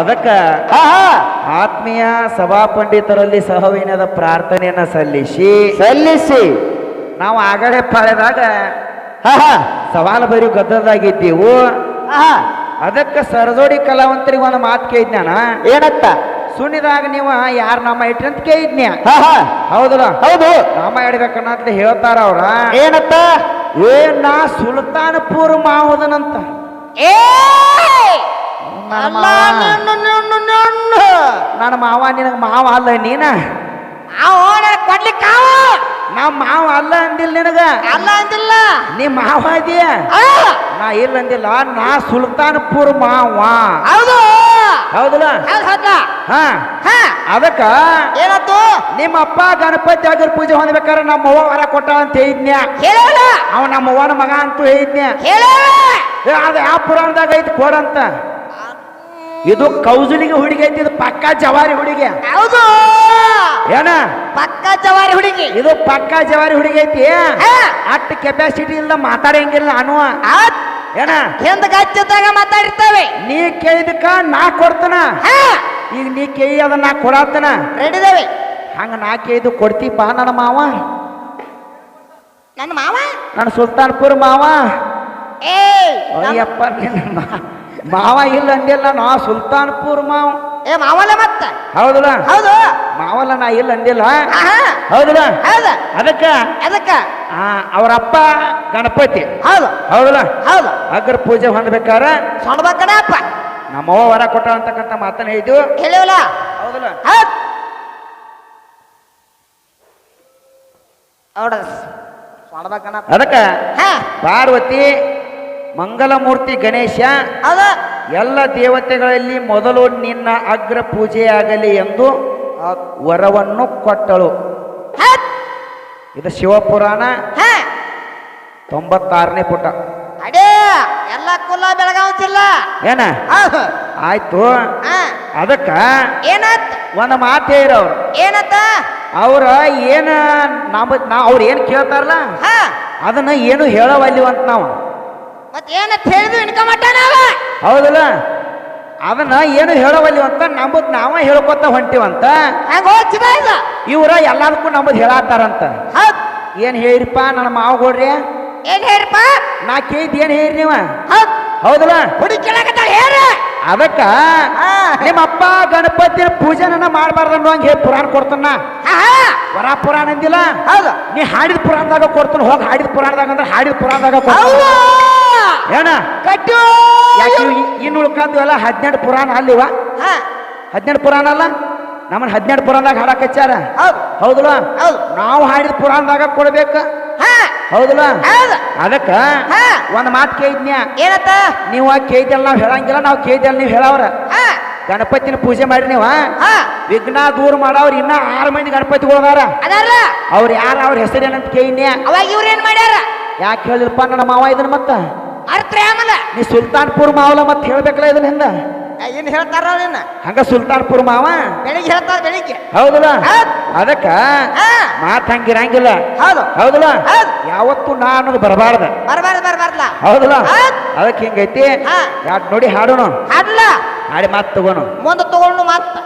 ಅದಕ್ಕ ಆತ್ಮೀಯ ಸಭಾ ಪಂಡಿತರಲ್ಲಿ ಸಹವಿನದ ಪ್ರಾರ್ಥನೆಯನ್ನ ಸಲ್ಲಿಸಿ. ಸಲ್ಲಿಸಿ. ನಾವು ಆಗಡೆ ಪಾಳೆದಾಗ ಸವಾಲು ಬರೀ ಗದ್ದದಾಗಿದ್ದೀವು ಅದಕ್ಕೆ ಸರಜೋಡಿ ಕಲಾವಂತರಿಗೆ ಒಂದು ಮಾತು ಕೇಳಿದ್ನಾನ ಏನತ್ತ? ಸುಣ್ಣಿದಾಗ ನೀವು ಯಾರು ನಮ್ಮ ಇಟ್ರಿ ಅಂತ ಹೌದಲ್ಲ? ಹೌದು. ನಾಮ ಇಡ್ಬೇಕನ್ನಂತ ಹೇಳ್ತಾರ ಅವ್ರ. ಏನತ್ತ? ಏ ನಾ ಸುಲ್ತಾನಪುರ ಮಾವುದನಂತ. ಏ ನನ್ನ ಅಲ್ಲ ಮಾವ. ನಿನ್ನು ನಿನ್ನು ನಿನ್ನು ನನ್ನ ಮಾವ ನಿನಗ ಮಾವ ಅಲ್ಲ ನೀನ? ಅವನ ಕೊಡ್ಲಿಕ್ಕೆ ಅವ ನಾ ಮಾವ ಅಲ್ಲ ಅಂದಿಲ್ಲ ನಿನಗ? ಅಲ್ಲ ಅಂದಿಲ್ಲ. ನೀ ಮಾವ ಇದೀಯ ಆ, ನಾ ಇಲ್ಲ ಅಂದಿಲ್ಲ ನಾ ಸುಲ್ತಾನಪುರ ಮಾವ. ಹೌದು. ಹೌದಲ್ಲ? ಹೌದು ಹೌದಾ. ಹಾ. ಹಾ. ಅದಕ್ಕ ಏನತ್ತು ನಿಮ್ಮ ಅಪ್ಪ ಗಣಪತಿ ಅಗರ ಪೂಜೆ ಹೊಂದ್ಬೇಕಾದ್ರೆ ನಮ್ಮ ಅವ್ವ ವರ ಕೊಟ್ಟ ಅಂತ ಹೇಳಿದ್ನ್ಯ? ಹೇಳೋಣ ಅವ ನಮ್ಮ ಅವ್ವನ ಮಗ ಅಂತೂ ಹೇಳಿದ್ನ್ಯ? ಹೇಳೋಣ ಏ, ಅದು ಯಾವ ಪುರಾಣದಾಗ ಐತಿ ಕೊಡಂತ. ಇದು ಕೌಜುಲಿಗೆ ಹುಡುಗಿ ಐತಿ ಇದು ಪಕ್ಕ ಜವಾರಿ ಹುಡುಗಿ. ಹೌದು. ಏನ? ಪಕ್ಕ ಜವಾರಿ ಹುಡುಗಿ. ಇದು ಪಕ್ಕ ಜವಾರಿ ಹುಡುಗಿ ಐತಿ. ಅಟ್ ಅಷ್ಟು ಕೆಪಾಸಿಟಿ ಇಲ್ಲ ಮಾತಾಡಂಗಿಲ್ಲ ನಾನು ಆ ಏನ? ಹಿಂದ ಗಚ್ಚದಾಗ ಮಾತಾಡಿರ್ತೇವೆ. ನೀ ಕೇಳಿದಕ್ಕ ನಾ ಕೊಡ್ತನ? ಈಗ ನೀ ಕೇಳಿ ಅದನ್ನ ನಾ ಕೊಡತ್ತನ ರೆಡಿದೇವೆ. ಹಂಗ ನಾ ಕೇಳಿದ್ದು ಕೊಡ್ತೀಪ ನನ್ನ ಮಾವ. ನನ್ನ ಮಾವ? ನನ್ನ ಸುಲ್ತಾನ್ಪುರ್ ಮಾವ. ಏ ಅಯ್ಯಪ್ಪ ನಿನ್ನ ಮಾ- ಮಾವ ಇಲ್ಲ ಅಂದಿಲ್ಲ ನಾ ಸುಲ್ತಾನ್ಪುರ್ ಮಾವ. ಏ ಮಾವಲ್ಲ ಮತ್ತ? ಹೌದಲ್ಲ? ಹೌದು. ಮಾವಲ್ಲ ನಾ ಇಲ್ಲ ಅಂದಿಲ್ಲ. ಹೌದಲ್ಲ? ಹೌದ. ಅದಕ್ಕ? ಅದಕ್ಕ? ಅವರಪ್ಪ ಅವ್ರ ಅಪ್ಪ ಗಣಪತಿ. ಹೌದು. ಹೌದಲ್ಲ? ಹೌದು. ಅಗ್ರ ಪೂಜೆ ಹೊಂದ್ಬೇಕಾರ ಸೊಣಬಕ್ಕನಪ್ಪ ನಮ್ಮವ್ವ ವರ ಕೊಟ್ಟ ಅಂತಕ್ಕಂಥ ಮಾತನ್ನ ಹೇಳಿದ್ವು. ಹೇಳಿವಲ್ಲ? ಹೌದಲ್ಲ? ಹೌದು. ಅದಕ್ಕ? ಹಾ. ಪಾರ್ವತಿ ಮಂಗಲಮೂರ್ತಿ ಗಣೇಶ ಅದ. ಎಲ್ಲ ದೇವತೆಗಳಲ್ಲಿ ಮೊದಲು ನಿನ್ನ ಅಗ್ರ ಪೂಜೆಯಾಗಲಿ ಎಂದು ವರವನ್ನು ಕೊಟ್ಟಳು. ಇದು ಶಿವಪುರಾಣ. ಹಾ. ತೊಂಬತ್ತಾರನೇ ಪುಟ. ಅಡೇ ಎಲ್ಲ ಬೆಳಗಾವ್ ಜಿಲ್ಲಾ. ಏನ? ಆಯ್ತು. ಹಾ. ಅದಕ್ಕ ಏನತ್? ಒಂದು ಮಾತು ಇರೋರು ಏನತ್ತ? ಅವ್ರ ಏನ ನಮ್ಮ ನಾ ಅವ್ರು ಏನು ಕೇಳ್ತಾರಲ್ಲ? ಹಾ. ಅದನ್ನ ಏನು ಹೇಳವಲ್ಲಿವಂತ ನಾವು. ಮತ್ ಏನತ್ ಹೇಳಿದ್ವಿ ಇನ್ಕ ಮಟ್ಟ ನಾವ ಹೌದಲ್ಲ? ಅದನ್ನ ಏನು ಹೇಳವಲ್ಲಿ ಅಂತ ನಮ್ಮದ್ ನಾವ ಹೇಳ್ಕೊತ ಹೊಂಟಿವಂತ. ಹಂಗ ಹೋಗ್ತಿದ ಇದು? ಇವ್ರ ಎಲ್ಲದಕ್ಕೂ ನಮ್ಮದ್ ಹೇಳತ್ತಾರಂತ. ಹೌದ್. ಏನ್ ಹೇಳಿರಿಪ್ಪ ನನ್ನ ಮಾವ ಕೊಡ್ರಿ ಏನ್ ಹೇಳ್ರಪ್ಪ ನಾ ಕೇಳಿದ್ ಏನ್ ಹೇಳಿರಿ ನೀವ? ಹೌದ್. ಹೌದಲ್ಲ? ಹುಡುಗಿ ಕೇಳಕತ್ತಾಳ ಏನು ಅದಕ್ಕ. ನಿಮ್ಮ ಅಪ್ಪ ಗಣಪತಿ ಪೂಜೆನ ಮಾಡಬಾರ್ದು ಅನ್ನೋ ಹಂಗೆ ಪುರಾಣ ಕೊಡ್ತಾನ. ವರ ಪುರಾಣ ಅಂದಿಲ್ಲ? ಹೌದು. ನೀ ಹಾಡಿದ ಪುರಾಣದಾಗ ಕೊಡ್ತಾನ ಹೋಗಿ ಹಾಡಿದ ಪುರಾಣದಾಗ ಅಂದ್ರೆ ಹಾಡಿದ ಪುರಾಣದಾಗ ಕೊಡ್ತಾನ. ಏನ? ಕಟ್ಟು! ಇನ್ನು ಉಳ್ಕಂದು ಹದಿನೆಂಟು ಪುರಾಣ ಅಲ್ಲಿವ? ಹದಿನೆಂಟು ಪುರಾಣ ಅಲ್ಲ? ನಮ್ಮನ್ನ ಹದಿನೆಂಟು ಪುರಾಣದಾಗ ಹಾಡಕ್ ಹಚ್ಚಾರ ಹೌದು. ಹೌದಲ್ಲ ಹೌದು. ನಾವು ಹಾಡಿದ ಪುರಾಣದಾಗ ಕೊಡ್ಬೇಕ? ಹಾ. ಹೌದಲ್ಲ ಹೌದು. ಅದಕ್ಕ ಹಾ. ಒಂದ್ ಮಾತು ಕೇಳಿದ್ನ್ಯ? ಏನತ್ತ? ನೀವು ಕೇಳಿದಲ್ಲ ನಾವು ಹೇಳಂಗಿಲ್ಲ ನಾವು ಕೇಳಿದಲ್ಲ ನೀವು ಹೇಳವ್ರ. ಗಣಪತಿನ ಪೂಜೆ ಮಾಡಿ ನೀವ? ಹಾ. ವಿಘ್ನ ದೂರ ಮಾಡವ್ರ ಇನ್ನ ಆರು ಮಂದಿ ಗಣಪತಿಗಳದಾರ ಅದಾರ. ಅವ್ರ ಯಾರ ಅವ್ರ ಹೆಸರೇನಂತ ಕೇಳಿನ್ಯ ಅವಾಗ ಇವ್ರೇನ್ ಮಾಡ್ಯಾರ? ಯಾಕೆ ಹೇಳಿಲ್ಪ ನನ್ನ ಮಾವ ಇದನ್ನ ಮತ್ತ? ಆಮಲ ನೀ ಸುಲ್ತಾನ್ಪುರ್ ಮಾವಲ ಮತ್ತೆ ಹೇಳ್ಬೇಕಲ್ಲ ಇದನ್ನ ಹಿಂದ? ಏನ್ ಹೇಳ್ತಾರ ಹಂಗ ಸುಲ್ತಾನ್ಪುರ್ ಮಾವ? ಬೆಳಿಗ್ಗೆ ಹೇಳ್ತಾರ ಬೆಳಿಗ್ಗೆ. ಹೌದಲ್ಲ? ಹೌದ್. ಅದಕ್ಕ ಮಾತ್ ಹಂಗಿರಂಗಿಲ್ಲ ಹೌದು. ಹೌದಲ್ಲ? ಹೌದ್. ಯಾವತ್ತು ನಾ ಅನ್ನೋದು ಬರಬಾರ್ದ. ಬರಬಾರ್ದು ಬರಬಾರ್ದಲ್ಲ ಹೌದಲ್ಲ? ಹೌದ್. ಅದಕ್ಕೆ ಹಿಂಗೈತಿ. ಯಾಕೆ ನೋಡಿ ಹಾಡೋಣ. ಹಾಡ್ಲ. ಹಾಡಿ ಮಾತು ತಗೋಣ. ಮುಂದೆ ತಗೊಂಡು ಮತ್ತ